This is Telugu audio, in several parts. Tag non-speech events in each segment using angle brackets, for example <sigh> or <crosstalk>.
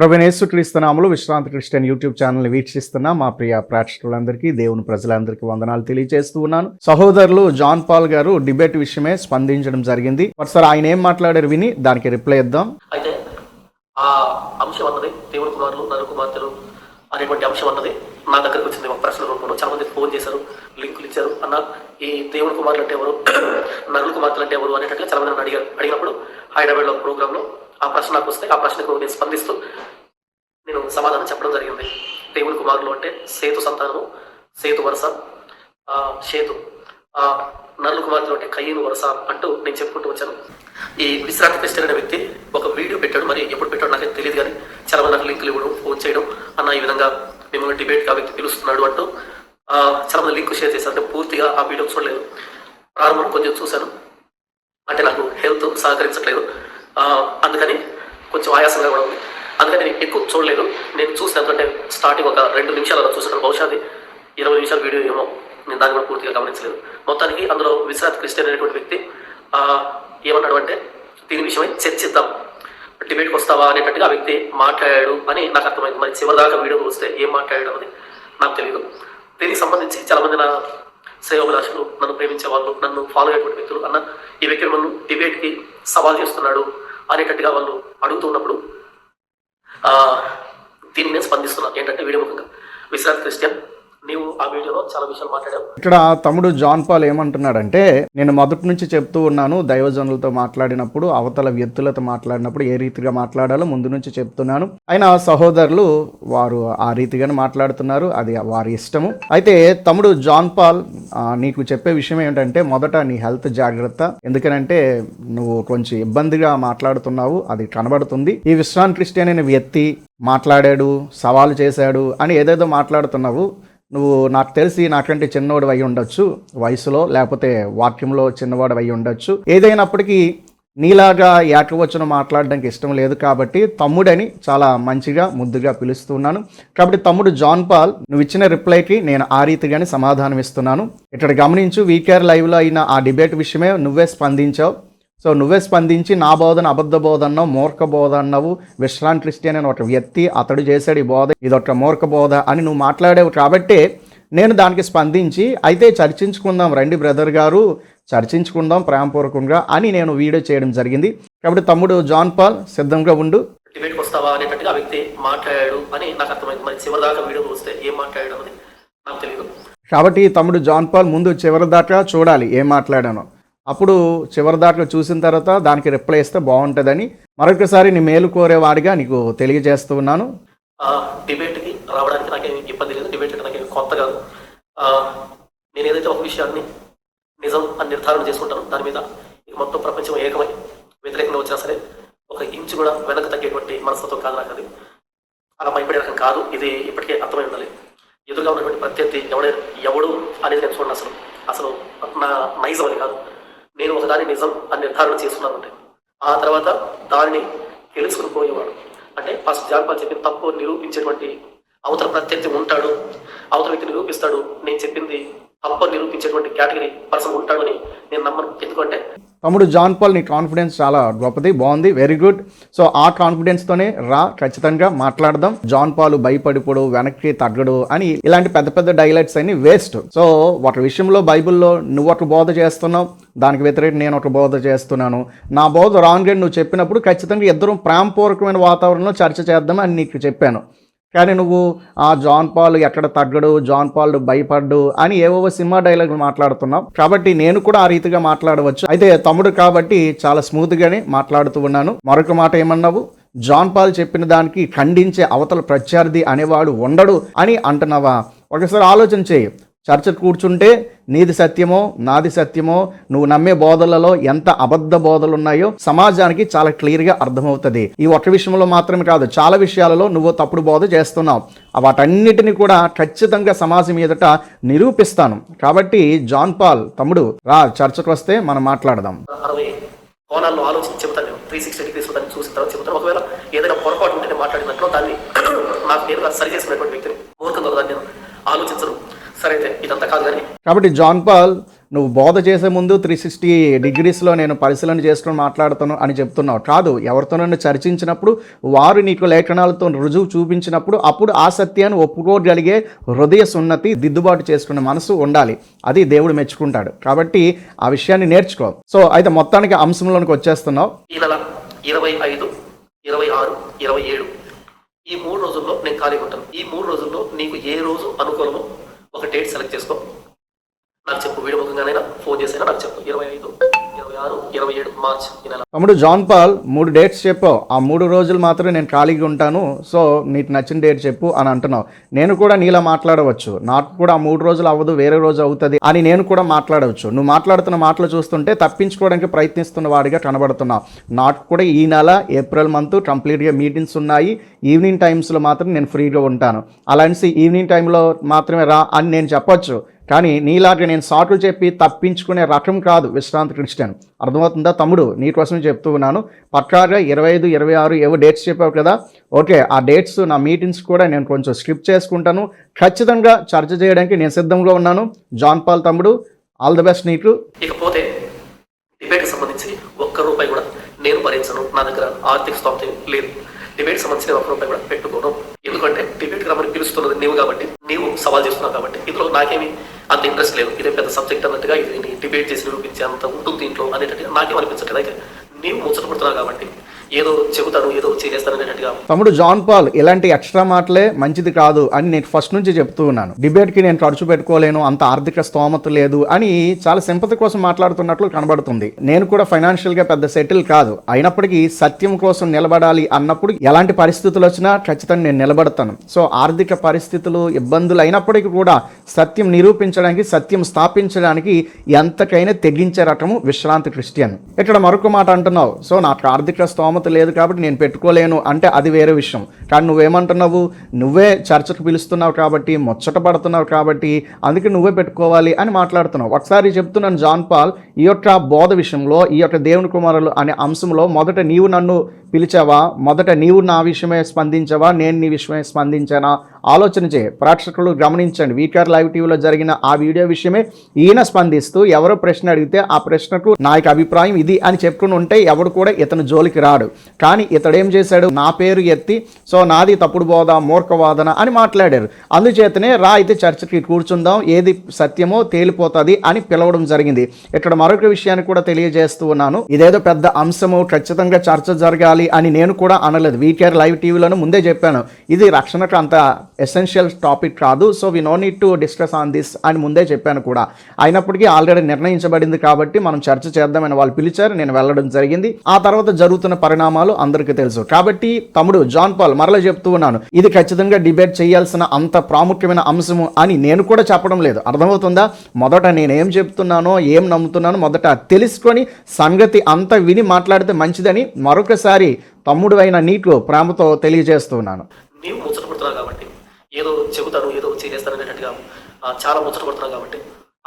ప్రవీణేశ్వ క్రీస్తునాములు విశ్రాంతి క్రిస్టియన్ యూట్యూబ్ ఛానల్ వీక్షిస్తున్న మా ప్రియ ప్రేక్షకులందరికీ దేవుని ప్రజలందరికీ వందనాలు తెలియజేస్తూ ఉన్నాను. సహోదరులు జాన్ పాల్ గారు డిబేట్ విషయమే స్పందించడం జరిగింది. ఒకసారి ఆయన ఏం మాట్లాడారు విని దానికి రిప్లై ఇద్దాం. అయితే ఆ అంశం అన్నది దేవుని కుమారులు నరు కుమార్తెలు అనేటువంటి అంశం అన్నది నా దగ్గరకు వచ్చింది. ఒక ప్రశ్న రూపంలో చాలా మంది ఫోన్ చేశారు లింకులు ఇచ్చారు. అన్న ఈ దేవుని కుమారులు అంటే ఎవరు <clears throat> నరుల కుమార్తెలు అంటే ఎవరు అనేటట్లు చాలా మంది అడిగారు. అడిగినప్పుడు హైదరాబాద్లో ప్రోగ్రాంలో ఆ ప్రశ్న నాకు వస్తే ఆ ప్రశ్నకు నేను స్పందిస్తూ నేను సమాధానం చెప్పడం జరిగింది. దేవుని కుమారులు అంటే సేతు సంతానము సేతు వరుస సేతు నరుల కుమారులు అంటే కయ్యను వరుస అంటూ నేను చెప్పుకుంటూ వచ్చాను. ఈ విశ్రాంతి క్రిస్టియన్ అనే వ్యక్తి ఒక వీడియో పెట్టాడు. మరి ఎప్పుడు పెట్టాడు నాకైతే తెలియదు కానీ చాలా మంది నాకు లింకులు ఇవ్వడం ఫోన్ చేయడం అన్న ఈ విధంగా మిమ్మల్ని డిబేట్ ఆ వ్యక్తి పిలుస్తున్నాడు అంటూ చాలా మంది లింక్ షేర్ చేశారు. అంటే పూర్తిగా ఆ వీడియో చూడలేదు. ప్రారంభం కొంచెం చూశాను. అంటే నాకు హెల్త్ సహకరించట్లేదు. అందుకని కొంచెం ఆయాసంగా కూడా ఉంది. అందుకని నేను ఎక్కువ చూడలేదు. నేను చూసినంత స్టార్టింగ్ ఒక రెండు నిమిషాలు అలా చూసినట్టు బహుశా అది ఇరవై నిమిషాల వీడియో ఏమో నేను దాన్ని కూడా పూర్తిగా గమనించలేదు. మొత్తానికి అందులో విశ్రాంతి క్రిస్టియన్ అనేటువంటి వ్యక్తి ఏమన్నాడు అంటే దీని విషయమై చర్చిద్దాం. డిబేట్కి వస్తావా అనేటట్టుగా ఆ వ్యక్తి మాట్లాడాడు అని నాకు అర్థమైంది. మరి చివరిదాకా వీడియో వస్తే ఏం మాట్లాడాడు అని నాకు తెలియదు దీనికి సంబంధించి చాలామంది నా సేవభిలాషులు నన్ను ప్రేమించే వాళ్ళు నన్ను ఫాలో అయ్యేటువంటి వ్యక్తులు అన్న ఈ వ్యక్తి నన్ను డిబేట్కి సవాల్ చేస్తున్నాడు అనేటట్టుగా వాళ్ళు అడుగుతున్నప్పుడు దీన్ని నేను స్పందిస్తున్నాను ఏంటంటే వీడియో ముఖంగా. విశ్రాంతి క్రిస్టియన్ నీవు ఆ వీడియోలో చాలా విషయాలు మాట్లాడావు. ఇక్కడ తమ్ముడు జాన్ పాల్ ఏమంటున్నాడంటే నేను మొదటి నుంచి చెప్తూ ఉన్నాను దైవజనులతో మాట్లాడినప్పుడు అవతల వ్యక్తులతో మాట్లాడినప్పుడు ఏ రీతిగా మాట్లాడాలో ముందు నుంచి చెప్తున్నాను. అయినా సహోదరులు వారు ఆ రీతిగానే మాట్లాడుతున్నారు అది వారి ఇష్టము. అయితే తమ్ముడు జాన్ పాల్ నీకు చెప్పే విషయం ఏంటంటే మొదట నీ హెల్త్ జాగ్రత్త. ఎందుకనంటే నువ్వు కొంచెం ఇబ్బందిగా మాట్లాడుతున్నావు అది కనబడుతుంది. ఈ విశ్రాంతి క్రిస్టియన్ అనే వ్యక్తి మాట్లాడాడు సవాలు చేశాడు అని ఏదేదో మాట్లాడుతున్నావు నువ్వు నాకు తెలిసి నాకంటే చిన్నవాడు అయి ఉండొచ్చు వయసులో లేకపోతే వాక్యంలో చిన్నవాడు అయి ఉండొచ్చు. ఏదైనప్పటికీ నీలాగా ఏకవచనం మాట్లాడడానికి ఇష్టం లేదు కాబట్టి తమ్ముడని చాలా మంచిగా ముద్దుగా పిలుస్తున్నాను కాబట్టి తమ్ముడు జాన్ పాల్ నువ్వు ఇచ్చిన రిప్లైకి నేను ఆ రీతిగానే సమాధానం ఇస్తున్నాను. ఇక్కడ గమనించు వీకేఆర్ లైవ్లో అయిన ఆ డిబేట్ విషయమే నువ్వే స్పందించావు. సో నువ్వే స్పందించి నా బోధన అబద్ధ బోధ అన్నావు మూర్ఖ బోధ అన్నావు విశ్రాంతి క్రిస్టియన్ అని ఒక వ్యక్తి అతడు చేశాడు ఈ బోధ. ఇది ఒక మూర్ఖ బోధ అని నువ్వు మాట్లాడావు కాబట్టి నేను దానికి స్పందించి అయితే చర్చించుకుందాం రండి బ్రదర్ గారు చర్చించుకుందాం ప్రేమపూర్వకంగా అని నేను వీడియో చేయడం జరిగింది. కాబట్టి తమ్ముడు జాన్ పాల్ సిద్ధంగా ఉండు. డిబేట్కి వస్తావా అనేటట్టుగా ఆ వ్యక్తి మాట్లాడాడు అని నాకు అర్థమైంది. మరి చివరిదాకా వీడియో వస్తే ఏం మాట్లాడాడు అనేది నాకు తెలియదు కాబట్టి తమ్ముడు జాన్ పాల్ ముందు చివరి దాకా చూడాలి ఏం మాట్లాడానో. అప్పుడు చివరి దాకా చూసిన తర్వాత దానికి రిప్లై ఇస్తే బాగుంటుందని మరొకసారి నీ మేలు కోరేవాడిగా నీకు తెలియజేస్తూ ఉన్నాను. డిబేట్కి రావడానికి నాకేం ఇబ్బంది లేదు. డిబేట్ నాకేం కొత్త కాదు. నేను ఏదైతే ఒక విషయాన్ని నిజం అని నిర్ధారణ చేసుకుంటాను దాని మీద మొత్తం ప్రపంచం ఏకమై వ్యతిరేకంగా వచ్చినా సరే ఒక ఇంచు కూడా వెనక తగ్గేటువంటి మనస్తత్వం కాదు నాకు అది అలా భయపడే రకం కాదు. ఇది ఇప్పటికే అర్థమై ఉండాలి. ఎదురుగా ఉన్నటువంటి ప్రత్యర్థి ఎవడే ఎవడు అనేది నేను చూడండి అసలు. అసలు నా నైజం అని కాదు. నేను ఒకదాని నిజం అని నిర్ధారణ చేసుకున్నానంటే ఆ తర్వాత దానిని తెలుసుకుని పోయేవాడు. అంటే ఫస్ట్ జాగ్రత్త చెప్పిన తప్పు నిరూపించేటువంటి అవతల ప్రత్యర్థి ఉంటాడు అవతల వ్యక్తి నిరూపిస్తాడు నేను చెప్పింది తప్పు నిరూపించేటువంటి కేటగిరీ పర్సన్ ఉంటాడు అని నేను నమ్మను. ఎందుకంటే తమ్ముడు జాన్ పాల్ నీ కాన్ఫిడెన్స్ చాలా గొప్పది బాగుంది వెరీ గుడ్ సో ఆ కాన్ఫిడెన్స్తోనే రా ఖచ్చితంగా మాట్లాడదాం. జాన్ పాల్ భయపడిపోడు వెనక్కి తగ్గడు అని ఇలాంటి పెద్ద పెద్ద డైలైట్స్ అన్ని వేస్ట్ సో ఒక విషయంలో బైబిల్లో నువ్వు ఒక బోధ చేస్తున్నావు దానికి వ్యతిరేక నేను ఒక బోధ చేస్తున్నాను. నా బోధ రాంగ్ అని నువ్వు చెప్పినప్పుడు ఖచ్చితంగా ఇద్దరం ప్రేమపూర్వకమైన వాతావరణంలో చర్చ చేద్దామని నీకు చెప్పాను. కానీ నువ్వు ఆ జాన్ పాల్ ఎక్కడ తగ్గడు జాన్ పాల్ భయపడ్డు అని ఏవో సినిమా డైలాగులు మాట్లాడుతున్నావు. కాబట్టి నేను కూడా ఆ రీతిగా మాట్లాడవచ్చు. అయితే తమ్ముడు కాబట్టి చాలా స్మూత్ గానే మాట్లాడుతూ ఉన్నాను. మరొక మాట ఏమన్నావు? జాన్ పాల్ చెప్పిన దానికి ఖండించే అవతల ప్రత్యర్థి అనేవాడు ఉండడు అని అంటున్నావా? ఒకసారి ఆలోచన చేయి. చర్చ కూర్చుంటే నీది సత్యమో నాది సత్యమో నువ్వు నమ్మే బోధలలో ఎంత అబద్ధ బోధలు ఉన్నాయో సమాజానికి చాలా క్లియర్గా అర్థమవుతుంది. ఈ ఒక్క విషయంలో మాత్రమే కాదు చాలా విషయాలలో నువ్వు తప్పుడు బోధ చేస్తున్నావు. వాటన్నిటిని కూడా ఖచ్చితంగా సమాజం ఎదుట నిరూపిస్తాను. కాబట్టి జాన్ పాల్ తమ్ముడు రా చర్చకు వస్తే మనం మాట్లాడదాం. అరవై కోణాల్లో ఆలోచించి చెబుతాను నేను. త్రీ సిక్స్టీ డిగ్రీస్ దాన్ని చూసిన తర్వాత చెబుతాను ఒకవేళ ఏదైనా పొరపాటు ఉంటే నేను మాట్లాడినట్లు దాన్ని <clears throat> నాకు నేను సరి చేసుకునేటువంటి వ్యక్తిని మూర్ఖంగా దాన్ని నేను ఆలోచించను. సరే అయితే ఇదంతా కాదు కానీ. కాబట్టి జాన్ పాల్ నువ్వు బోధ చేసే ముందు త్రీ సిక్స్టీ డిగ్రీస్లో నేను పరిశీలన చేసుకుని మాట్లాడుతాను అని చెప్తున్నావు. కాదు ఎవరితో నన్ను చర్చించినప్పుడు వారు నీకు లేఖనాలతో రుజువు చూపించినప్పుడు అప్పుడు ఆ సత్యాన్ని ఒప్పుకోగలిగే హృదయ సున్నతి దిద్దుబాటు చేసుకునే మనసు ఉండాలి. అది దేవుడు మెచ్చుకుంటాడు. కాబట్టి ఆ విషయాన్ని నేర్చుకో. సో అయితే మొత్తానికి అంశంలోనికి వచ్చేస్తున్నావు. ఇరవై ఐదు ఇరవై ఆరు ఇరవై ఏడు ఈ మూడు రోజుల్లో నేను ఖాళీగా ఉంటాను. ఈ మూడు రోజుల్లో నీకు ఏ రోజు అనుకూలమో ఒక డేట్ సెలెక్ట్ చేసుకో. నాకు చెప్పు వీడియో ముఖంగానైనా ఫోన్ చేసైనా నాకు చెప్పు. ఇరవై ఐదు. తమ్ముడు జాన్ పాల్ మూడు డేట్స్ చెప్పావు. ఆ మూడు రోజులు మాత్రమే నేను ఖాళీగా ఉంటాను. సో నీకు నచ్చిన డేట్ చెప్పు అని అంటున్నావు. నేను కూడా నీలా మాట్లాడవచ్చు. నాకు కూడా ఆ మూడు రోజులు అవ్వదు వేరే రోజు అవుతుంది అని నేను కూడా మాట్లాడవచ్చు. నువ్వు మాట్లాడుతున్న మాటలు చూస్తుంటే తప్పించుకోవడానికి ప్రయత్నిస్తున్న వాడిగా కనబడుతున్నావు. నాకు కూడా ఈ నెల ఏప్రిల్ మంత్ కంప్లీట్గా మీటింగ్స్ ఉన్నాయి. ఈవినింగ్ టైమ్స్లో మాత్రం నేను ఫ్రీగా ఉంటాను. అలాంటి ఈవినింగ్ టైంలో మాత్రమే రా అని నేను చెప్పొచ్చు. కానీ నీలాంటి నేను సాటులు చెప్పి తప్పించుకునే రకం కాదు విశ్రాంతి క్రిస్టియన్. అర్థమవుతుందా తమ్ముడు? నీ కోసం చెప్తూ ఉన్నాను. పక్కాగా ఇరవై ఐదు ఇరవై ఆరు ఏవో డేట్స్ చెప్పావు కదా? ఓకే ఆ డేట్స్ నా మీటింగ్స్ కూడా నేను కొంచెం స్కిప్ చేసుకుంటాను. ఖచ్చితంగా చర్చ చేయడానికి నేను సిద్ధంగా ఉన్నాను. జాన్ పాల్ తమ్ముడు ఆల్ ది బెస్ట్ నీకు. ఇకపోతే డిబేట్కి సంబంధించి ఒక్క రూపాయి కూడా నేను భరించను. నా దగ్గర ఆర్థిక స్తోమత లేదు. డిబేట్ సంబంధించిన ఒక్క రూపాయి కూడా పెట్టుకోను. ఎందుకంటే డిబేట్కి రమ్మని పిలుస్తున్నది నీవు కాబట్టి సవాల్ చేస్తున్నారు కాబట్టి ఇందులో నాకేమి అంత ఇంట్రెస్ట్ లేదు. ఇదే పెద్ద సబ్జెక్ట్ అన్నట్టుగా ఇది డిబేట్ చేసి నిరూపించే అంత ఉంటుంది దీంట్లో అనేటట్టుగా నాకేం అనిపించట్లేదు. అయితే నీవు ముచ్చట పడుతున్నావు కాబట్టి ఏదో చెబుతాను ఏదో చేస్తాను తమ్ముడు జాన్ పాల్ ఇలాంటి ఎక్స్ట్రా మాటలే మంచిది కాదు అని నేను ఫస్ట్ నుంచి చెప్తూ ఉన్నాను. డిబేట్కి నేను ఖర్చు పెట్టుకోలేను అంత ఆర్థిక స్తోమత లేదు అని చాలా సింపతి కోసం మాట్లాడుతున్నట్లు కనబడుతుంది. నేను కూడా ఫైనాన్షియల్గా పెద్ద సెటిల్ కాదు. అయినప్పటికీ సత్యం కోసం నిలబడాలి అన్నప్పుడు ఎలాంటి పరిస్థితులు వచ్చినా ఖచ్చితంగా నేను నిలబడతాను. సో ఆర్థిక పరిస్థితులు ఇబ్బందులు అయినప్పటికీ కూడా సత్యం నిరూపించడానికి సత్యం స్థాపించడానికి ఎంతకైనా తెగించే రకము విశ్రాంతి క్రిస్టియన్. ఇక్కడ మరొక మాట అంటున్నావు. సో నాకు ఆర్థిక స్తోమత లేదు కాబట్టి నేను పెట్టుకోలేను అంటే అది వేరే విషయం. కానీ నువ్వేమంటున్నావు? నువ్వే చర్చకు పిలుస్తున్నావు కాబట్టి ముచ్చట పడుతున్నావు కాబట్టి అందుకే నువ్వే పెట్టుకోవాలి అని మాట్లాడుతున్నావు. ఒకసారి చెప్తున్నాను జాన్ పాల్ ఈ యొక్క బోధ విషయంలో ఈ యొక్క దేవుని కుమారులు అనే అంశంలో మొదట నీవు నన్ను పిలిచావా? మొదట నీవు నా విషయమే స్పందించావా? నేను నీ విషయమే స్పందించానా? ఆలోచన చే ప్రేక్షకులు గమనించండి. వీకేఆర్ లైవ్ టీవీలో జరిగిన ఆ వీడియో విషయమే ఈయన స్పందిస్తూ ఎవరో ప్రశ్న అడిగితే ఆ ప్రశ్నకు నా యొక్క అభిప్రాయం ఇది అని చెప్పుకుని ఉంటే ఎవడు కూడా ఇతను జోలికి రాడు. కానీ ఇతడేం చేశాడు? నా పేరు ఎత్తి సో నాది తప్పుడు బోధ మూర్ఖవాదన అని మాట్లాడారు. అందుచేతనే రా అయితే చర్చకి కూర్చుందాం. ఏది సత్యమో తేలిపోతుంది అని పిలవడం జరిగింది. ఇక్కడ మరొక విషయాన్ని కూడా తెలియజేస్తూ ఉన్నాను. ఇదేదో పెద్ద అంశము. ఖచ్చితంగా చర్చ జరగాలి అని నేను కూడా అనలేదు. వీకేఆర్ లైవ్ టీవీలోనే ముందే చెప్పాను. ఇది రక్షణకు అంత ఎసెన్షియల్ టాపిక్ కాదు. So we no need to discuss on this అని ముందే చెప్పాను కూడా. అయినప్పటికీ ఆల్రెడీ నిర్ణయించబడింది కాబట్టి మనం చర్చ చేద్దామని వాళ్ళు పిలిచారు. నేను వెళ్ళడం జరిగింది. ఆ తర్వాత జరుగుతున్న పరిణామాలు అందరికీ తెలుసు. కాబట్టి తమ్ముడు జాన్ పాల్ మరలా చెప్తూ ఉన్నాను. ఇది ఖచ్చితంగా డిబేట్ చేయాల్సిన అంత ప్రాముఖ్యమైన అంశము అని నేను కూడా చెప్పడం లేదు. అర్థమవుతుందా? మొదట నేనేం చెప్తున్నానో ఏం నమ్ముతున్నానో మొదట తెలుసుకొని సంగతి అంతా విని మాట్లాడితే మంచిదని మరొకసారి తమ్ముడు అయిన నీకు ప్రేమతో తెలియజేస్తున్నాను నీవు ముచ్చట పడుతున్నావు కాబట్టి ఏదో చెబుతాను ఏదో చేస్తాను అనేటట్టుగా చాలా ముచ్చట పడుతున్నాను కాబట్టి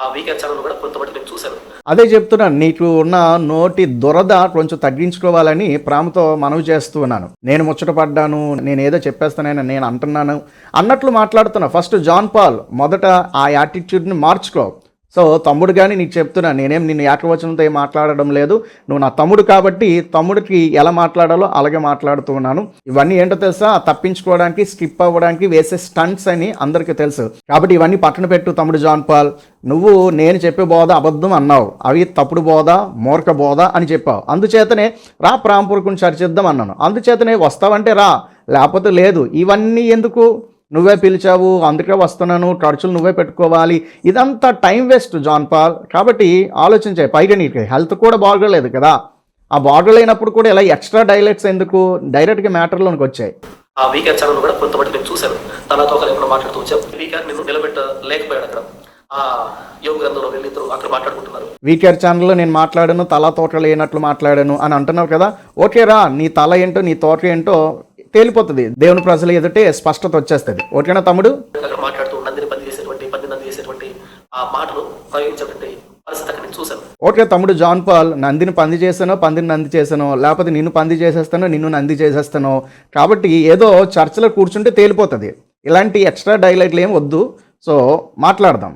ఆ వీకెండ్ ఛానల్ కూడా కొంతమంది నేను చూశాను. అదే చెప్తున్నాను నీకు ఉన్న నోటి దురద కొంచెం తగ్గించుకోవాలని ప్రేమతో మనవి చేస్తున్నాను నేను ముచ్చట పడ్డాను నేను ఏదో చెప్పేస్తానని నేను అంటున్నాను అన్నట్లు మాట్లాడుతున్నా. ఫస్ట్ జాన్ పాల్ మొదట ఆ యాటిట్యూడ్ని మార్చుకో. సో తమ్ముడు కానీ నీకు చెప్తున్నా నేనేం నిన్ను ఏకవచనంతో ఏం మాట్లాడడం లేదు. నువ్వు నా తమ్ముడు కాబట్టి తమ్ముడికి ఎలా మాట్లాడాలో అలాగే మాట్లాడుతూ ఉన్నాను. ఇవన్నీ ఏంటో తెలుసా? తప్పించుకోవడానికి స్కిప్ అవ్వడానికి వేసే స్టంట్స్ అని అందరికీ తెలుసు. కాబట్టి ఇవన్నీ పక్కన పెట్టు తమ్ముడు జాన్ పాల్. నువ్వు నేను చెప్పే బోధ అబద్ధం అన్నావు. అవి తప్పుడు బోధ మూర్ఖ బోధ అని చెప్పావు. అందుచేతనే రా ప్రాంపూర్కుని చర్చిద్దాం అన్నాను. అందుచేతనే వస్తావంటే రా. లేకపోతే లేదు. ఇవన్నీ ఎందుకు? నువ్వే పిలిచావు అందుకే వస్తున్నాను ఖర్చులు నువ్వే పెట్టుకోవాలి. ఇదంతా టైం వేస్ట్ జాన్ పాల్. కాబట్టి ఆలోచించే పైగా నీకు హెల్త్ కూడా బాగోలేదు కదా. ఆ బాగోలేనప్పుడు కూడా ఇలా ఎక్స్ట్రా డైలెక్ట్స్ ఎందుకు? డైరెక్ట్గా మ్యాటర్లోనికి వచ్చాయి. ఆ వీకెండ్ ఛానల్ కూడా కొంతమంది నేను చూశాను. తనతో ఒకరు ఎప్పుడు మాట్లాడుతూ వచ్చాం వీకెండ్ నిన్ను నిలబెట్టలేకపోయాడు అక్కడ. వీకేఆర్ ఛానల్లో నేను మాట్లాడాను తల తోట లేనట్లు మాట్లాడాను అని అంటున్నావు కదా. ఓకే రా నీ తల ఏంటో నీ తోట ఏంటో తేలిపోతుంది. దేవుని ప్రజల ఎదుటే స్పష్టత వచ్చేస్తుంది. ఓకేనా తమ్ముడు? అక్కడ మాట్లాడుతూ నందిని పని చేసేటువంటి పని నంది చేసేటువంటి ఆ మాటలు ప్రయోగించేటువంటి పరిస్థితి అక్కడ నేను చూశాను. ఓకే తమ్ముడు జాన్ పాల్ నందిని పంది చేసానో పందిని నంది చేసానో లేకపోతే నిన్ను పంది చేసేస్తానో నిన్ను నంది చేసేస్తానో కాబట్టి ఏదో చర్చలో కూర్చుంటే తేలిపోతుంది. ఇలాంటి ఎక్స్ట్రా డైలైట్లు ఏం వద్దు. సో మాట్లాడదాం.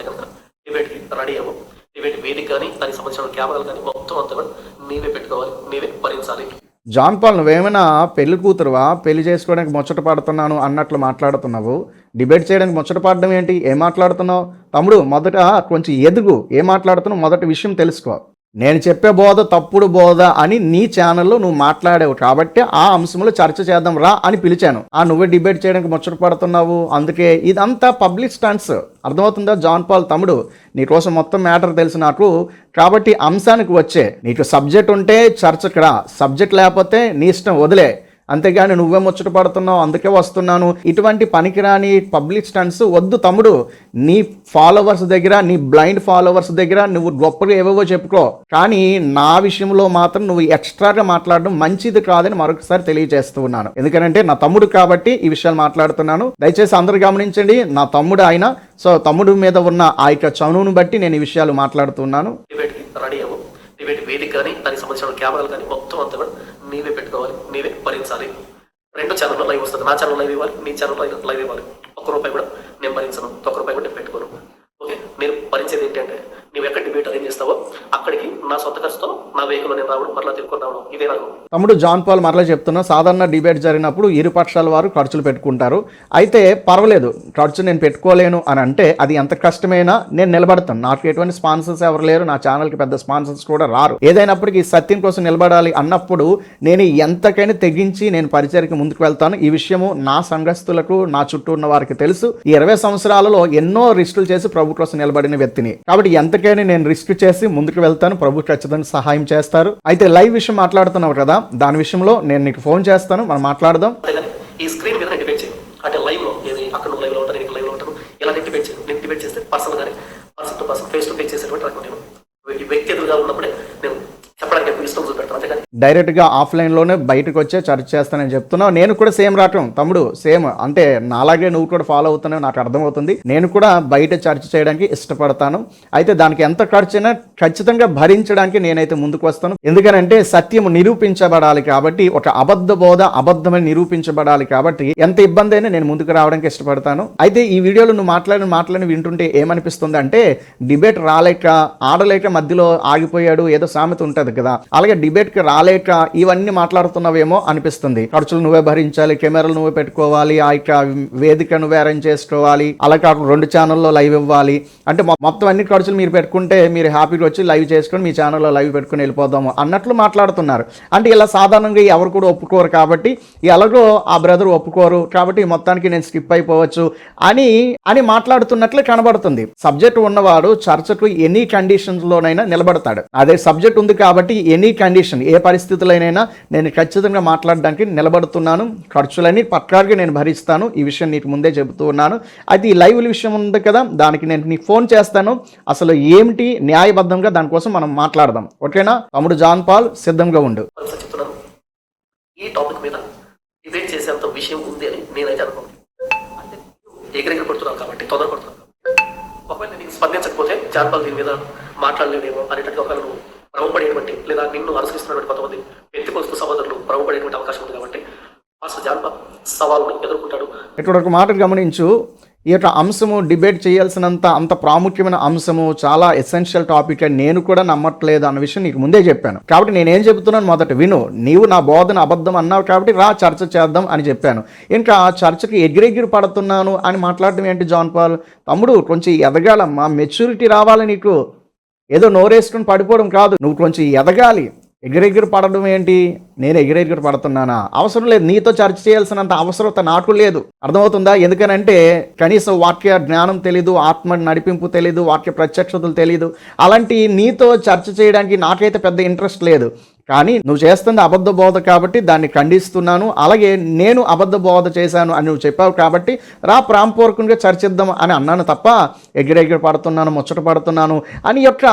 కనుక డిబేట్ రెడీ అవ్వు. డిబేట్ వేదిక కానీ దానికి సంబంధించిన కెమెరాలు కానీ మొత్తం అంతా కూడా నీవే పెట్టుకోవాలి నీవే భరించాలి జాన్ పాల్ నువ్వేమైనా పెళ్ళి కూతురువా? పెళ్ళి చేసుకోవడానికి ముచ్చట పడుతున్నాను అన్నట్లు మాట్లాడుతున్నావు. డిబేట్ చేయడానికి ముచ్చట పాడడం ఏంటి? ఏం మాట్లాడుతున్నావు? తమ్ముడు మొదట కొంచెం ఎదుగు. ఏం మాట్లాడుతున్నావు? మొదటి విషయం తెలుసుకో. నేను చెప్పే బోధ తప్పుడు బోధ అని నీ ఛానల్లో నువ్వు మాట్లాడావు. కాబట్టి ఆ అంశంలో చర్చ చేద్దాం రా అని పిలిచాను. ఆ నువ్వే డిబేట్ చేయడానికి ముచ్చట పడుతున్నావు. అందుకే ఇదంతా పబ్లిక్ స్టంట్స్ అర్థమవుతుందా? జాన్ పాల్ తమ్ముడు నీకోసం మొత్తం మ్యాటర్ తెలుసు నాకు. కాబట్టి అంశానికి వచ్చే నీకు సబ్జెక్ట్ ఉంటే చర్చకు రా. సబ్జెక్ట్ లేకపోతే నీ ఇష్టం వదిలే. అంతేగాని నువ్వే ముచ్చట పడుతున్నావు అందుకే వస్తున్నాను. ఇటువంటి పనికిరాని పబ్లిక్ స్టంట్స్ వద్దు తమ్ముడు. నీ ఫాలోవర్స్ దగ్గర నీ బ్లైండ్ ఫాలోవర్స్ దగ్గర నువ్వు గొప్పగా ఏవేవో చెప్పుకో. కానీ నా విషయంలో మాత్రం నువ్వు ఎక్స్ట్రాగా మాట్లాడడం మంచిది కాదని మరొకసారి తెలియజేస్తూ ఉన్నాను. ఎందుకంటే నా తమ్ముడు కాబట్టి ఈ విషయాలు మాట్లాడుతున్నాను. దయచేసి అందరు గమనించండి నా తమ్ముడు ఆయన సో తమ్ముడు మీద ఉన్న ఆ యొక్క చనువును బట్టి నేను ఈ విషయాలు మాట్లాడుతున్నాను రెడీ వేదిక కానీ దానికి సంబంధించిన కెమెరాలు కానీ మొత్తం అంతా కూడా నీవే పెట్టుకోవాలి నీవే భరించాలి. రెండు ఛానల్లో లైవ్ వస్తుంది. నా ఛానల్ లైవ్ ఇవ్వాలి నీ ఛానల్ లైవ్ ఇవ్వాలి. ఒక్క రూపాయి కూడా నేను భరించను. ఒక్క రూపాయి కూడా నేను పెట్టుకోను. ఓకే? నేను భరించేది ఏంటంటే నువ్వు ఎక్కడ డిబేట్ అరేంజ్ చేస్తావో అక్కడికి నా సొంత ఖర్చుతో నా వెహికల్ నేను రావడం మరలా తిరుక్కొని రావడం ఇదే నాకు తమ్ముడు జాన్ పాల్ మరలా చెప్తున్నా సాధారణ డిబేట్ జరిగినప్పుడు ఇరు పక్షాల వారు ఖర్చులు పెట్టుకుంటారు. అయితే పర్వాలేదు ఖర్చు నేను పెట్టుకోలేను అని అంటే అది ఎంత కష్టమైనా నేను నిలబడతాను. నాకు ఎటువంటి స్పాన్సర్స్ ఎవరు లేరు నా ఛానల్కి పెద్ద స్పాన్సర్స్ కూడా రారు. ఏదైనప్పటికీ సత్యం కోసం నిలబడాలి అన్నప్పుడు నేను ఎంతకైనా తెగించి నేను పరిచయకి ముందుకు వెళ్తాను. ఈ విషయము నా సంఘస్థులకు నా చుట్టూ ఉన్న వారికి తెలుసు. ఈ ఇరవై సంవత్సరాలలో ఎన్నో రిస్టులు చేసి ప్రభు కోసం నిలబడిన వ్యక్తిని. కాబట్టి ఎంతకైనా నేను రిస్క్ చేసి ముందుకు వెళ్తాను. ప్రభు ఖచ్చితంగా సహాయం చేస్తారు. అయితే లైవ్ విషయం మాట్లాడుతున్నావు కదా దాని విషయంలో నేను నీకు ఫోన్ చేస్తాను. మనం మాట్లాడదాం. ఈ స్క్రీన్ మీద నేను డిబేట్ అంటే లైవ్లో ఏది అక్కడ లైవ్లో ఉంటాను నేను లైవ్లో ఉంటాను. ఇలా నేను డిబేట్ చేయను. నేను డిబేట్ చేస్తే పర్సనల్ గానే person to person face to face చేసేటువంటి రకం నేను. వ్యక్తి ఎదురుగా ఉన్నప్పుడే నేను చెప్పడానికి ఎక్కువ ఇష్టం చూపెడతాను అంతేగాని డైరెక్ట్గా ఆఫ్లైన్లోనే బయటకు వచ్చే చర్చ చేస్తానని చెప్తున్నావు నేను కూడా సేమ్ రావటం. తమ్ముడు సేమ్. అంటే నాలాగే నువ్వు కూడా ఫాలో అవుతున్నావు నాకు అర్థమవుతుంది. నేను కూడా బయట చర్చ చేయడానికి ఇష్టపడతాను. అయితే దానికి ఎంత ఖర్చైనా ఖచ్చితంగా భరించడానికి నేనైతే ముందుకు వస్తాను. ఎందుకనంటే సత్యం నిరూపించబడాలి కాబట్టి ఒక అబద్ధ బోధ అబద్ధమని నిరూపించబడాలి కాబట్టి ఎంత ఇబ్బంది అయినా నేను ముందుకు రావడానికి ఇష్టపడతాను. అయితే ఈ వీడియోలో నువ్వు మాట్లాడిన మాట్లాడిన వింటుంటే ఏమనిపిస్తుంది అంటే డిబేట్ రాలేక ఆడలేక మధ్యలో ఆగిపోయాడు ఏదో సామెత ఉంటుంది కదా. అలాగే డిబేట్కి రాలేక ఇవన్నీ మాట్లాడుతున్నవేమో అనిపిస్తుంది. ఖర్చులు నువ్వే భరించాలి కెమెరాలు నువ్వే పెట్టుకోవాలి ఆ యొక్క వేదిక నువ్వే అరేంజ్ చేసుకోవాలి అలా కాకుండా రెండు ఛానల్లో లైవ్ ఇవ్వాలి. అంటే మొత్తం అన్ని ఖర్చులు మీరు పెట్టుకుంటే మీరు హ్యాపీగా వచ్చి లైవ్ చేసుకొని మీ ఛానల్లో లైవ్ పెట్టుకొని వెళ్ళిపోదాము అన్నట్లు మాట్లాడుతున్నారు. అంటే ఇలా సాధారణంగా ఎవరు కూడా ఒప్పుకోరు కాబట్టి ఎలాగో ఆ బ్రదర్ ఒప్పుకోరు కాబట్టి మొత్తానికి నేను స్కిప్ అయిపోవచ్చు అని అని మాట్లాడుతున్నట్లు కనబడుతుంది. సబ్జెక్ట్ ఉన్నవాడు చర్చకు ఎనీ కండిషన్స్లోనైనా నిలబడతాడు. అదే సబ్జెక్ట్ ఉంది కాబట్టి ఎనీ కండిషన్ ఏ పరిస్థితి పరిస్థితులైనా నేను ఖచ్చితంగా మాట్లాడడానికి నిలబడుతున్నాను. ఖర్చులన్నీ పక్కాగా నేను భరిస్తాను. ఈ విషయం నీకు ముందే చెబుతూ ఉన్నాను. అయితే ఈ లైవ్ల విషయం ఉంది కదా దానికి నేను నీకు ఫోన్ చేస్తాను. అసలు ఏమిటి న్యాయబద్ధంగా దానికోసం మనం మాట్లాడదాం. ఓకేనా? తమ్ముడు జాన్ పాల్ సిద్ధంగా ఉండు. ఈ టాపిక్ మీద డిబేట్ చేసేంత విషయం ఉంది అని నేనైతే అనుకోండి అంటే ఎగిరెగిరి కొడుతున్నాను కాబట్టి తొందర కొడుతున్నాను ఒకవేళ నీకు స్పందించకపోతే జాన్పాల్ దీని మీద మాట్లాడలేదేమో అనేటట్టుగా ఒకవేళ నువ్వు ప్రభుపడేటువంటి లేదా నిన్ను అనుసరిస్తున్నటువంటి కొంతమంది వ్యక్తికొస్తు సహోదరులు ప్రభుపడేటువంటి అవకాశం ఉంది కాబట్టి అసలు జాన్పాల్ ఎదుర్కొంటాడు. ఇక్కడ ఒక మాట గమనించు. ఈ యొక్క అంశము డిబేట్ చేయాల్సినంత అంత ప్రాముఖ్యమైన అంశము చాలా ఎసెన్షియల్ టాపిక్ అని నేను కూడా నమ్మట్లేదు అన్న విషయం నీకు ముందే చెప్పాను. కాబట్టి నేనేం చెబుతున్నాను మొదట విను. నీవు నా బోధన అబద్ధం అన్నావు కాబట్టి రా చర్చ చేద్దాం అని చెప్పాను. ఇంకా చర్చకి ఎగిరెగిరి పడుతున్నాను అని మాట్లాడడం ఏంటి జాన్ పాల్? తమ్ముడు కొంచెం ఎదగాలమ్మా. మెచ్యూరిటీ రావాలి నీకు. ఏదో నోరేసుకుని పడిపోవడం కాదు. నువ్వు కొంచెం ఎదగాలి. ఎగిరెగిరి పడడం ఏంటి? నేను ఎగిరెగిరి పడుతున్నానా? అవసరం లేదు. నీతో చర్చ చేయాల్సినంత అవసరత నాకు లేదు. అర్థమవుతుందా? ఎందుకనంటే కనీసం వాక్య జ్ఞానం తెలీదు ఆత్మ నడిపింపు తెలీదు వాక్య ప్రత్యక్షతలు తెలీదు. అలాంటి నీతో చర్చ చేయడానికి నాకైతే పెద్ద ఇంట్రెస్ట్ లేదు. కానీ నువ్వు చేస్తుంది అబద్ధ బోధ కాబట్టి దాన్ని ఖండిస్తున్నాను. అలాగే నేను అబద్ధ బోధ చేశాను అని నువ్వు చెప్పావు కాబట్టి రా ప్రాంపూర్వకంగా చర్చిద్దాం అని అన్నాను తప్ప ఎగిరెగిరి పడుతున్నాను ముచ్చట పడుతున్నాను అని యొక్క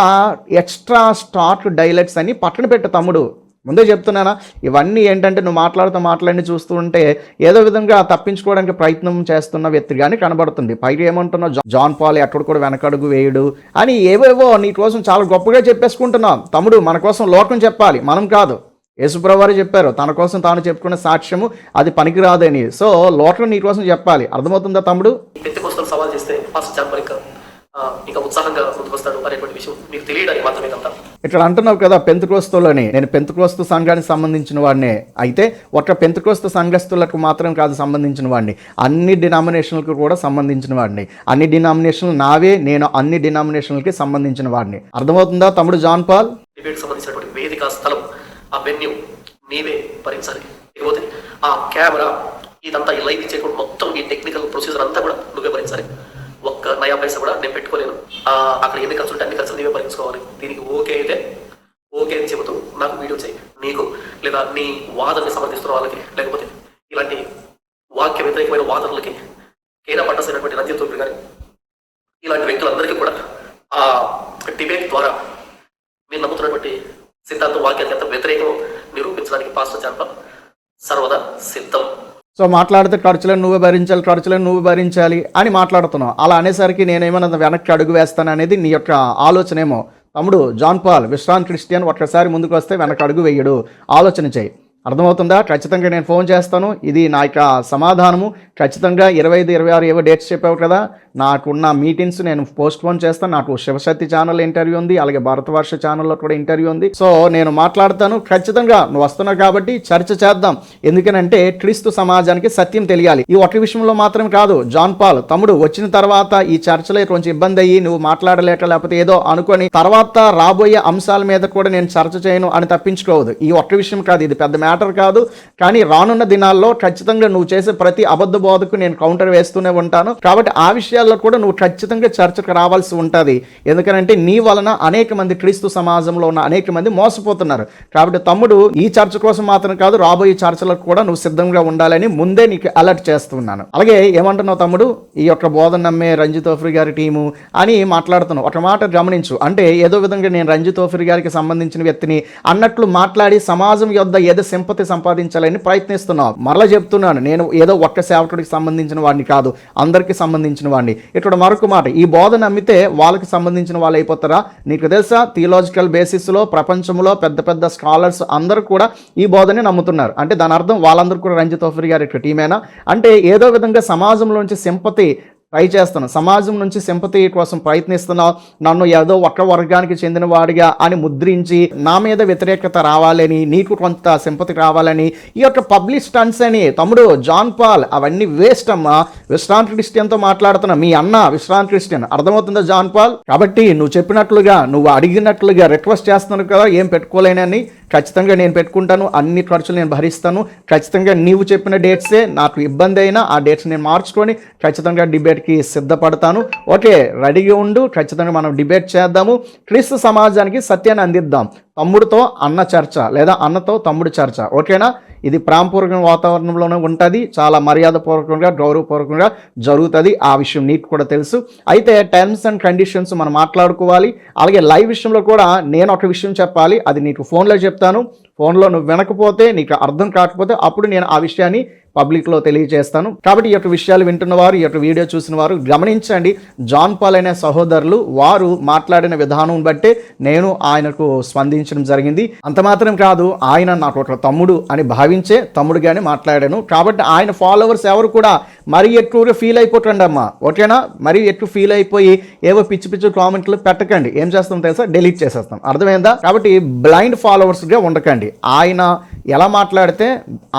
ఎక్స్ట్రా స్టాక్ డైలెక్ట్స్ అని పట్టణ పెట్టు తమ్ముడు. ముందే చెప్తున్నానా? ఇవన్నీ ఏంటంటే నువ్వు మాట్లాడుతూ మాట్లాడి చూస్తూ ఉంటే ఏదో విధంగా తప్పించుకోవడానికి ప్రయత్నం చేస్తున్న వ్యక్తిగానే కనబడుతుంది. పైగా ఏమంటున్నావు? జా- జాన్ పాల్ ఎక్కడ కూడా వెనకడుగు వేయడు. అని ఏవేవో నీ కోసం చాలా గొప్పగా చెప్పేసుకుంటున్నావు తమ్ముడు మన కోసం లోకం చెప్పాలి. మనం కాదు. యేసుప్రవారు చెప్పారు తన కోసం తాను చెప్పుకున్న సాక్ష్యము అది పనికిరాదని. సో లోకం నీ కోసం చెప్పాలి. అర్థమవుతుందా తమ్ముడు? సవాల్ చేస్తే ఫస్ట్ ఇంకా ఉత్సాహంగా ముందుకొస్తాడు అనేటువంటి విషయం మీకు తెలియడానికి మాత్రమే ఇక్కడ అంటున్నావు కదా పెంతుకోస్తులని నేను పెంతుకోస్తు సంఘానికి సంబంధించిన వాడినే. అయితే ఒక పెంతుకోస్తు సంఘస్థులకు మాత్రం కాదు సంబంధించిన వాడిని. అన్ని డినామినేషన్లకు కూడా సంబంధించిన వాడిని. అన్ని డినామినేషన్లు నావే నేను అన్ని డినామినేషన్లకి సంబంధించిన వాడిని. అర్థమవుతుందా తమ్ముడు జాన్ పాల్? డిబేట్ సంబంధించినటువంటి వేదిక స్థలం ఆ వెన్యూ నీవే భరించాలి. లేకపోతే ఆ కెమెరా ఇదంతా ఈ లైవ్ చేయకుండా మొత్తం ఈ టెక్నికల్ ప్రొసీజర్ అంతా కూడా నువ్వే భరించాలి. ఒక్క నయా పైసా కూడా నేను పెట్టుకోలేను. అక్కడ ఎన్ని ఖర్చులు ఉంటే అన్ని ఖర్చులు నీవే భరించుకోవాలి. దీనికి ఓకే అయితే ఓకే అని చెబుతూ నాకు వీడియో చేయి. నీకు లేదా నీ వాదనని సమర్థిస్తున్న వాళ్ళకి లేకపోతే ఇలాంటి వాక్య వ్యతిరేకమైన వాదనలకి కేనా పట్టసైనటువంటి రంజిత్ తోపి గారి ఇలాంటి వ్యక్తులందరికీ కూడా ఆ డిబేట్ ద్వారా మీరు నమ్ముతున్నటువంటి సిద్ధాంతం వాక్యానికి ఎంత వ్యతిరేకం నిరూపించడానికి పాస్టర్ జాన్ప సర్వదా సిద్ధం. సో మాట్లాడితే ఖర్చులను నువ్వే భరించాలి ఖర్చులను నువ్వు భరించాలి అని మాట్లాడుతున్నావు. అలా అనేసరికి నేనేమన్నా వెనక్కి అడుగు వేస్తాను అనేది నీ యొక్క ఆలోచనేమో. తమ్ముడు జాన్ పాల్ విశ్రాంత్ క్రిస్టియన్ ఒక్కసారి ముందుకు వస్తే వెనక అడుగు వేయడు. ఆలోచన చేయి. అర్థమవుతుందా? ఖచ్చితంగా నేను ఫోన్ చేస్తాను. ఇది నా యొక్క సమాధానము. ఖచ్చితంగా ఇరవై ఐదు ఇరవై ఆరు ఏవో డేట్స్ చెప్పావు కదా నాకున్న మీటింగ్స్ నేను పోస్ట్ పోన్ చేస్తాను నాకు శివశక్తి ఛానల్ ఇంటర్వ్యూ ఉంది అలాగే భారతవర్ష ఛానల్లో కూడా ఇంటర్వ్యూ ఉంది. సో నేను మాట్లాడతాను ఖచ్చితంగా నువ్వు వస్తున్నావు కాబట్టి చర్చ చేద్దాం. ఎందుకనంటే క్రీస్తు సమాజానికి సత్యం తెలియాలి. ఈ ఒక్క విషయంలో మాత్రం కాదు. జాన్ పాల్ తమ్ముడు వచ్చిన తర్వాత ఈ చర్చలో కొంచెం ఇబ్బంది అయ్యి నువ్వు మాట్లాడలేక లేకపోతే ఏదో అనుకొని తర్వాత రాబోయే అంశాల మీద కూడా నేను చర్చ చేయను అని తప్పించుకోవద్దు. ఈ ఒక్క విషయం కాదు. ఇది పెద్ద మ్యాటర్ కాదు. కానీ రానున్న దినాల్లో ఖచ్చితంగా నువ్వు చేసే ప్రతి అబద్ధ బోధకు నేను కౌంటర్ వేస్తూనే ఉంటాను. కాబట్టి ఆ విషయాల్లో కూడా నువ్వు ఖచ్చితంగా చర్చకు రావాల్సి ఉంటుంది. ఎందుకంటే నీ వలన అనేక మంది క్రీస్తు సమాజంలో ఉన్న అనేక మంది మోసపోతున్నారు. కాబట్టి తమ్ముడు ఈ చర్చ కోసం మాత్రం కాదు రాబోయే చర్చలకు కూడా నువ్వు సిద్ధంగా ఉండాలని ముందే నీకు అలర్ట్ చేస్తున్నాను. అలాగే ఏమంటున్నావు తమ్ముడు? ఈ యొక్క బోధన నమ్మే రంజిత్ ఓఫ్రి గారి టీము అని మాట్లాడుతున్నావు. ఒక మాట గమనించు. అంటే ఏదో విధంగా నేను రంజిత్ ఓఫ్రి గారికి సంబంధించిన వ్యక్తిని అన్నట్లు మాట్లాడి సమాజం యొద్ద ఏదో సింపతి సంపాదించాలని ప్రయత్నిస్తున్నావు. మరలా చెప్తున్నాను నేను ఏదో ఒక్క సేవకుడికి సంబంధించిన వాడిని కాదు అందరికీ సంబంధించిన వాడిని. ఇక్కడ మరొక మాట ఈ బోధ నమ్మితే వాళ్ళకి సంబంధించిన వాళ్ళు అయిపోతారా? నీకు తెలుసా థియలాజికల్ బేసిస్లో ప్రపంచంలో పెద్ద పెద్ద స్కాలర్స్ అందరూ కూడా ఈ బోధనే నమ్ముతున్నారు. అంటే దాని అర్థం వాళ్ళందరూ కూడా రంజిత్ ఓఫ్రి గారి యొక్క టీమేనా అంటే ఏదో విధంగా సమాజంలోంచి సింపతి ట్రై చేస్తున్నావు సమాజం నుంచి సింపతి కోసం ప్రయత్నిస్తున్నావు నన్ను ఏదో ఒక వర్గానికి చెందిన వాడిగా అని ముద్రించి నా మీద వ్యతిరేకత రావాలని నీకు కొంత సింపతి రావాలని ఈ యొక్క పబ్లిక్ స్టంట్స్ అని తమ్ముడు జాన్ పాల్ అవన్నీ వేస్ట్ అమ్మా విశ్రాంతి క్రిస్టియన్తో మాట్లాడుతున్నా. మీ అన్న విశ్రాంతి క్రిస్టియన్. అర్థమవుతుందా జాన్ పాల్? కాబట్టి నువ్వు చెప్పినట్లుగా నువ్వు అడిగినట్లుగా రిక్వెస్ట్ చేస్తున్నావు కదా ఏం పెట్టుకోలేనని ఖచ్చితంగా నేను పెట్టుకుంటాను అన్ని ఖర్చులు నేను భరిస్తాను. ఖచ్చితంగా నీవు చెప్పిన డేట్సే నాకు ఇబ్బంది అయినా ఆ డేట్స్ నేను మార్చుకొని ఖచ్చితంగా డిబేట్కి సిద్ధపడతాను. ఓకే రెడీగా ఉండు ఖచ్చితంగా మనం డిబేట్ చేద్దాము. క్రీస్తు సమాజానికి సత్యాన్ని అందిద్దాం. తమ్ముడితో అన్న చర్చ లేదా అన్నతో తమ్ముడు చర్చ. ఓకేనా? ఇది ప్రేమపూర్వక వాతావరణంలోనే ఉంటుంది చాలా మర్యాదపూర్వకంగా గౌరవపూర్వకంగా జరుగుతుంది. ఆ విషయం నీకు కూడా తెలుసు. అయితే టర్మ్స్ అండ్ కండిషన్స్ మనం మాట్లాడుకోవాలి. అలాగే లైవ్ విషయంలో కూడా నేను ఒక విషయం చెప్పాలి అది నీకు ఫోన్లో చెప్తాను. ఫోన్లో నువ్వు వినకపోతే నీకు అర్థం కాకపోతే అప్పుడు నేను ఆ విషయాన్ని పబ్లిక్లో తెలియజేస్తాను. కాబట్టి ఈ యొక్క విషయాలు వింటున్న వారు ఈ యొక్క వీడియో చూసిన వారు గమనించండి. జాన్ పాల్ అనే సహోదరులు వారు మాట్లాడిన విధానం బట్టే నేను ఆయనకు స్పందించడం జరిగింది. అంత మాత్రం కాదు ఆయన నాకు ఒక తమ్ముడు అని భావించే తమ్ముడుగానే మాట్లాడాను. కాబట్టి ఆయన ఫాలోవర్స్ ఎవరు కూడా మరీ ఎక్కువగా ఫీల్ అయిపోకండి అమ్మా. ఓకేనా? మరీ ఎక్కువ ఫీల్ అయిపోయి ఏవో పిచ్చి పిచ్చి కామెంట్లు పెట్టకండి. ఏం చేస్తాం తెలుసా? డిలీట్ చేసేస్తాం. అర్థమైందా? కాబట్టి బ్లైండ్ ఫాలోవర్స్గా ఉండకండి. ఆయన ఎలా మాట్లాడితే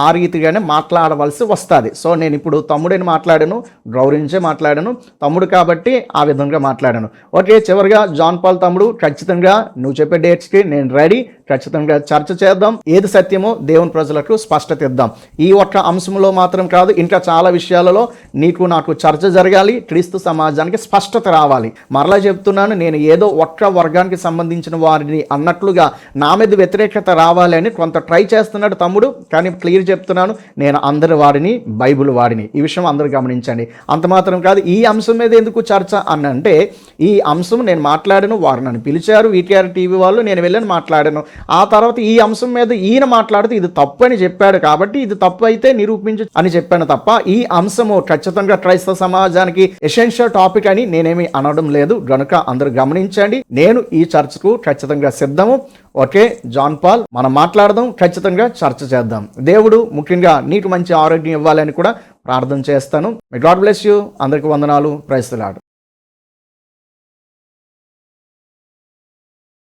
ఆ రీతిగానే మాట్లాడవలసి వస్తుంది. సో నేను ఇప్పుడు తమ్ముడిని మాట్లాడాను గౌరవించే మాట్లాడాను తమ్ముడు కాబట్టి ఆ విధంగా మాట్లాడాను. ఓకే చివరిగా జాన్ పాల్ తమ్ముడు ఖచ్చితంగా నువ్వు చెప్పే డేట్స్కి నేను రెడీ ఖచ్చితంగా చర్చ చేద్దాం. ఏది సత్యమో దేవుని ప్రజలకు స్పష్టత ఇద్దాం ఈ ఒక్క అంశంలో మాత్రం కాదు ఇంకా చాలా విషయాలలో నీకు నాకు చర్చ జరగాలి క్రీస్తు సమాజానికి స్పష్టత రావాలి. మరలా చెప్తున్నాను నేను ఏదో ఒక్క వర్గానికి సంబంధించిన వారిని అన్నట్లుగా నా మీద వ్యతిరేకత రావాలి అని కొంత ట్రై చేస్తున్నాడు తమ్ముడు కానీ క్లియర్ చెప్తున్నాను నేను అందరి వాడిని బైబిల్ వాడిని ఈ విషయం అందరూ గమనించండి. అంత మాత్రం కాదు ఈ అంశం మీద ఎందుకు చర్చ అని అంటే ఈ అంశం నేను మాట్లాడాను వారు నన్ను పిలిచారు వీటీఆర్ టీవీ వాళ్ళు నేను వెళ్ళని మాట్లాడాను. ఆ తర్వాత ఈ అంశం మీద ఈయన మాట్లాడితే ఇది తప్పు అని చెప్పాడు కాబట్టి ఇది తప్పు అయితే నిరూపించు అని చెప్పాను తప్ప ఈ అంశము ఖచ్చితంగా క్రైస్తవ సమాజానికి ఎసెన్షియల్ టాపిక్ అని నేనేమి అనడం లేదు. గనుక అందరూ గమనించండి. నేను ఈ చర్చకు ఖచ్చితంగా సిద్ధము. ఓకే జాన్ పాల్ మనం మాట్లాడదాం. ఖచ్చితంగా చర్చ చేద్దాం. దేవుడు ముఖ్యంగా నీకు మంచి ఆరోగ్యం ఇవ్వాలని కూడా ప్రార్థన చేస్తాను. గాడ్ బ్లెస్ యూ అందరికి వందనాలు. ప్రైస్తులాడు